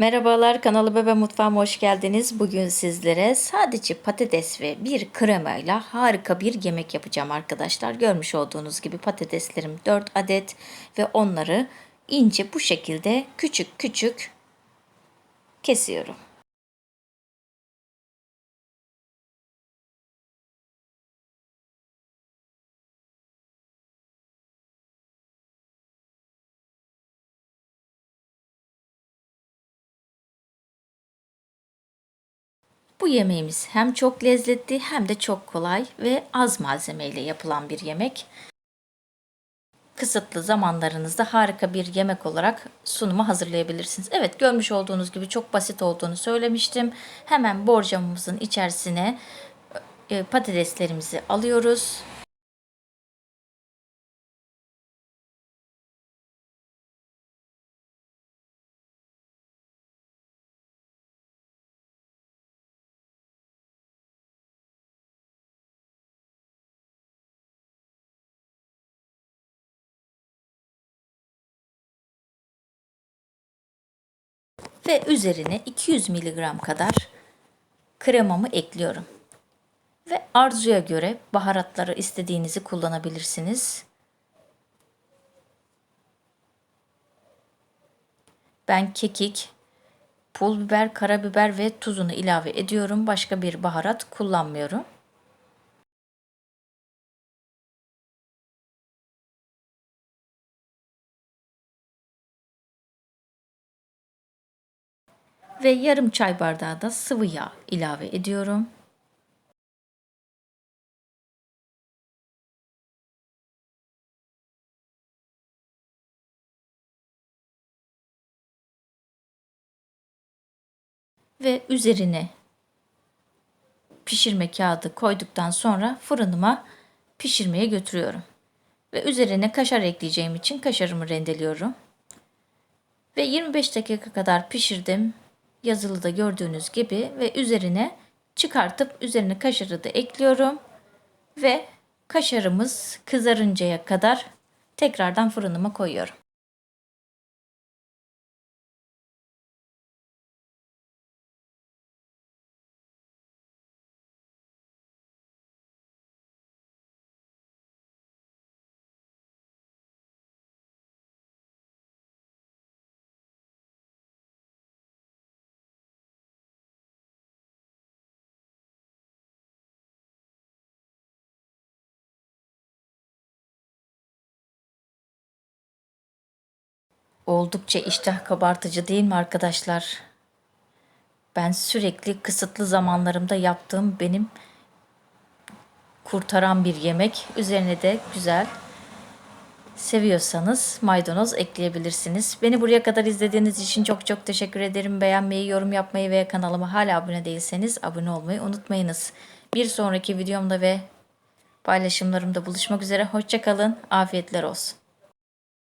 Merhabalar kanalı Bebe Mutfağıma hoş geldiniz. Bugün sizlere sadece patates ve bir kremayla harika bir yemek yapacağım arkadaşlar. Görmüş olduğunuz gibi patateslerim 4 adet ve onları ince bu şekilde küçük küçük kesiyorum. Bu yemeğimiz hem çok lezzetli hem de çok kolay ve az malzemeyle yapılan bir yemek. Kısıtlı zamanlarınızda harika bir yemek olarak sunuma hazırlayabilirsiniz. Evet görmüş olduğunuz gibi çok basit olduğunu söylemiştim. Hemen borcamımızın içerisine e, patateslerimizi alıyoruz. Ve üzerine 200 mg kadar kremamı ekliyorum. Ve arzuya göre baharatları istediğinizi kullanabilirsiniz. Ben kekik, pul biber, karabiber ve tuzunu ilave ediyorum. Başka bir baharat kullanmıyorum. Ve yarım çay bardağı da sıvı yağ ilave ediyorum. Ve üzerine pişirme kağıdı koyduktan sonra fırınıma pişirmeye götürüyorum. Ve üzerine kaşar ekleyeceğim için kaşarımı rendeliyorum. Ve 25 dakika kadar pişirdim yazılıda gördüğünüz gibi ve üzerine çıkartıp üzerine kaşarı da ekliyorum ve kaşarımız kızarıncaya kadar tekrardan fırınıma koyuyorum. Oldukça iştah kabartıcı değil mi arkadaşlar? Ben sürekli kısıtlı zamanlarımda yaptığım benim kurtaran bir yemek. Üzerine de güzel seviyorsanız maydanoz ekleyebilirsiniz. Beni buraya kadar izlediğiniz için çok çok teşekkür ederim. Beğenmeyi, yorum yapmayı ve kanalıma hala abone değilseniz abone olmayı unutmayınız. Bir sonraki videomda ve paylaşımlarımda buluşmak üzere. Hoşçakalın. Afiyetler olsun.